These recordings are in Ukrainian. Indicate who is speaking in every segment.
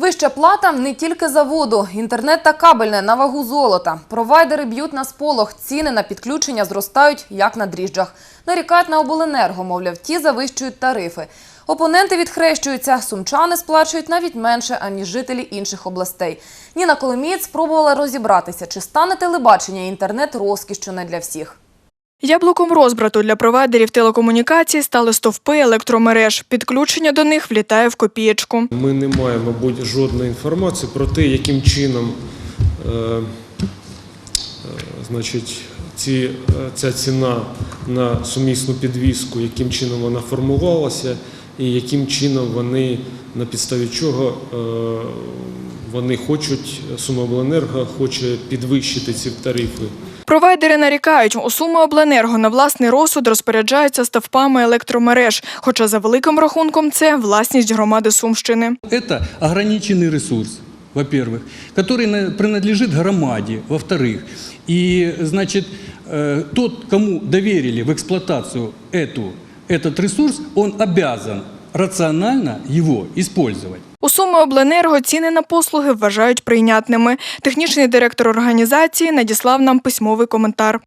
Speaker 1: Вища плата не тільки за воду. Інтернет та кабельне на вагу золота. Провайдери б'ють на сполох. Ціни на підключення зростають, як на дріжджах. Нарікають на обленерго, мовляв, ті завищують тарифи. Опоненти відхрещуються. Сумчани сплачують навіть менше, аніж жителі інших областей. Ніна Коломієць спробувала розібратися, чи стане телебачення і інтернет розкішшю не для всіх.
Speaker 2: Яблуком розбрату для провайдерів телекомунікацій стали стовпи електромереж. Підключення до них влітає в копієчку.
Speaker 3: Ми не маємо, мабуть, жодної інформації про те, яким чином е, е, значить, ці, е, ця ціна на сумісну підвізку, яким чином вона формувалася, і яким чином вони на підставі чого е, вони хочуть, Сумобленерго хоче підвищити ці тарифи.
Speaker 2: Провайдери нарікають, у Суми Обленерго на власний розсуд розпоряджаються стовпами електромереж, хоча за великим рахунком це власність громади Сумщини.
Speaker 4: Это ограниченный ресурс, во-первых, который на- принадлежит громаде, во-вторых. И, значит, э, тот, кому доверили в эксплуатацию эту, этот ресурс, он обязан рационально его использовать.
Speaker 2: У Обленерго ціни на послуги вважають прийнятними. Технічний директор організації надіслав нам письмовий коментар.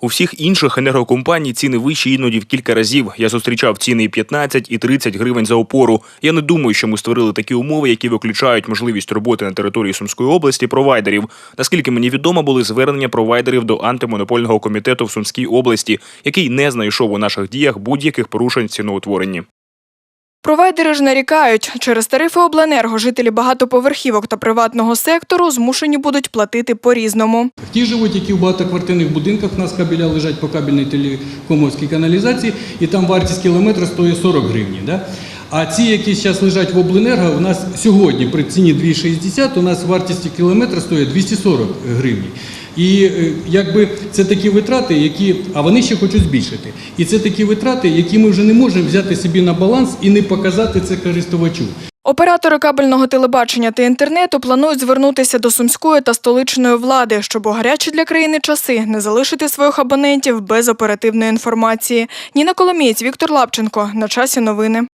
Speaker 5: У всіх інших енергокомпаній ціни вищі іноді в кілька разів. Я зустрічав ціни і 15, і 30 гривень за опору. Я не думаю, що ми створили такі умови, які виключають можливість роботи на території Сумської області провайдерів. Наскільки мені відомо, були звернення провайдерів до антимонопольного комітету в Сумській області, який не знайшов у наших діях будь-яких порушень в ціноутворенні.
Speaker 2: Провайдери ж нарікають, через тарифи обленерго жителі багатоповерхівок та приватного сектору змушені будуть платити по-різному.
Speaker 4: Ті живуть, які в багатоквартирних будинках, у нас кабеля лежать по кабельній телекомовській каналізації, і там вартість кілометра стоїть 40 гривень. Да? А ці, які зараз лежать в обленерго, у нас сьогодні при ціні 2,60, у нас вартість кілометра стоїть 240 гривень. І е, якби це такі витрати, які, а вони ще хочуть збільшити. І це такі витрати, які ми вже не можемо взяти собі на баланс і не показати це користувачу.
Speaker 2: Оператори кабельного телебачення та інтернету планують звернутися до сумської та столичної влади, щоб у гарячі для країни часи не залишити своїх абонентів без оперативної інформації. Ніна Коломієць, Віктор Лапченко. На часі новини.